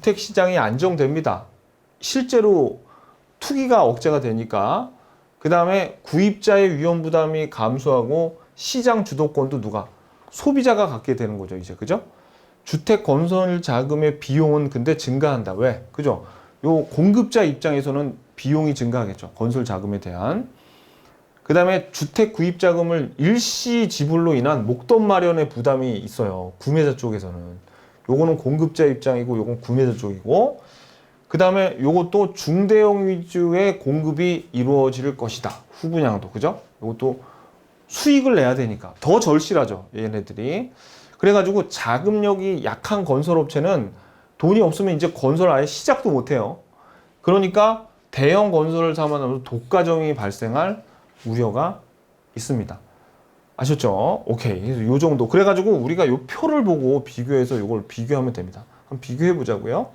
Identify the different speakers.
Speaker 1: 주택 시장이 안정됩니다. 실제로 투기가 억제가 되니까 그 다음에 구입자의 위험 부담이 감소하고 시장 주도권도 누가 소비자가 갖게 되는 거죠 이제 그죠? 주택 건설 자금의 비용은 근데 증가한다 왜 그죠? 요 공급자 입장에서는 비용이 증가하겠죠 건설 자금에 대한 그 다음에 주택 구입 자금을 일시 지불로 인한 목돈 마련의 부담이 있어요 구매자 쪽에서는 요거는 공급자 입장이고 요건 구매자 쪽이고 그 다음에 요것도 중대형 위주의 공급이 이루어질 것이다. 후분양도. 그죠? 요것도 수익을 내야 되니까. 더 절실하죠. 얘네들이. 그래가지고 자금력이 약한 건설업체는 돈이 없으면 이제 건설 아예 시작도 못해요. 그러니까 대형 건설을 삼아서 독과점이 발생할 우려가 있습니다. 아셨죠? 오케이. 그래서 요 정도. 그래가지고 우리가 요 표를 보고 비교해서 요걸 비교하면 됩니다. 한번 비교해 보자고요.